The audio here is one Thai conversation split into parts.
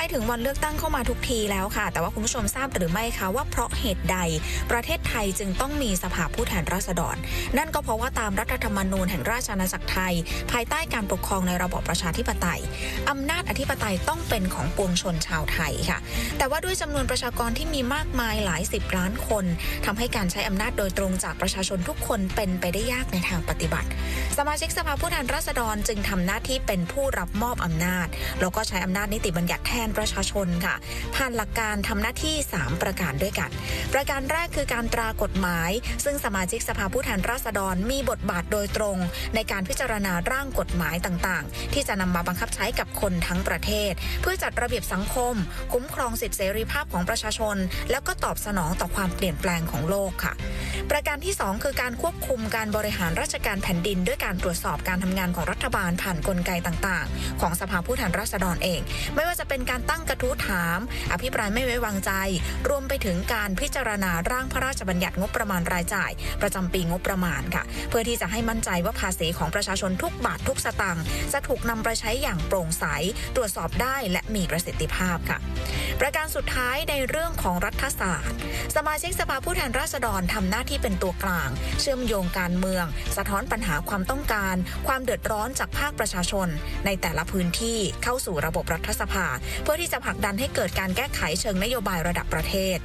ล้ถึงวันเลือกตั้งเข้ามาทุกทีแล้วค่ะ แต่ว่าคุณผู้ชมทราบหรือไม่คะว่าเพราะเหตุใด ประเทศไทยจึงต้องมีสภาผู้แทนราษฎร นั่นก็เพราะว่าตามรัฐธรรมนูญแห่งราชอาณาจักรไทย ภายใต้การปกครองในระบอบประชาธิปไตยอำนาจอธิปไตยต้องเป็นของปวงชนชาวไทยค่ะ แต่ว่าด้วยจำนวนประชากรที่มีมากมายหลายสิบล้านคนทำให้การใช้อำนาจโดยตรงจากประชาชนทุกคนเป็นไปได้ยากในทางปฏิบัติ สมาชิกสภาผู้แทนราษฎรจึงทำหน้าที่เป็นผู้รับมอบอำนาจ แล้วก็ใช้อำนาจนิติบัญญัติแทนประชาชนค่ะ ผ่านหลักการทำหน้าที่ 3 ประการด้วยกัน ประการแรกคือการตรากฎหมาย ซึ่งสมาชิกสภาผู้แทนราษฎรมีบทบาทโดยตรง ในการพิจารณาร่างกฎหมายต่างๆ ที่จะนำมาบังคับใช้กับคนทั้งประเทศ เพื่อจัดระเบียบสังคม คุ้มครองสิทธิเสรีภาพของประชาชน แล้วก็ตอบสนองต่อความเปลี่ยนแปลงของโลกค่ะ ประการที่ 2 คือการควบคุมการบริหารราชการแผ่นดิน ด้วยการตรวจสอบการทำงานของรัฐบาลผ่านกลไกต่างๆ ของสภาผู้แทนราษฎรเอง ไม่ว่าจะเป็นการตั้งกระทู้ถาม อภิปรายไม่ไว้วางใจ รวมไปถึงการพิจารณาร่างพระราชบัญญัติงบประมาณรายจ่าย ประจำปีงบประมาณค่ะ เพื่อที่จะให้มั่นใจว่าภาษีของประชาชนทุกบาททุกสตางค์จะถูกนำไปใช้อย่างโปร่งใส ตรวจสอบได้และมีประสิทธิภาพค่ะ ประการสุดท้ายในเรื่องของรัฐศาสตร์ สมาชิกสภาผู้แทนราษฎรทำหน้าที่เป็นตัวกลาง เชื่อมโยงการเมือง สะท้อนปัญหาความต้องการ ความเดือดร้อนจากภาคประชาชน ในแต่ละพื้นที่เข้าสู่ระบบรัฐสภา เพื่อที่จะผลักดันให้เกิดการแก้ไขเชิงนโยบายระดับประเทศ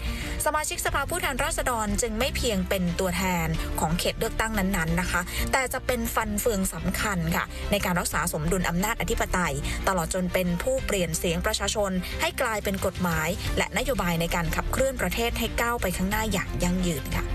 สมาชิกสภาผู้แทนราษฎรจึงไม่เพียงเป็นตัวแทนของเขตเลือกตั้งนั้นๆนะคะ แต่จะเป็นฟันเฟืองสำคัญค่ะ ในการรักษาสมดุลอำนาจอธิปไตย ตลอดจนเป็นผู้เปลี่ยนเสียงประชาชนให้กลายเป็นกฎหมาย และนโยบายในการขับเคลื่อนประเทศให้ก้าวไปข้างหน้าอย่างยั่งยืนค่ะ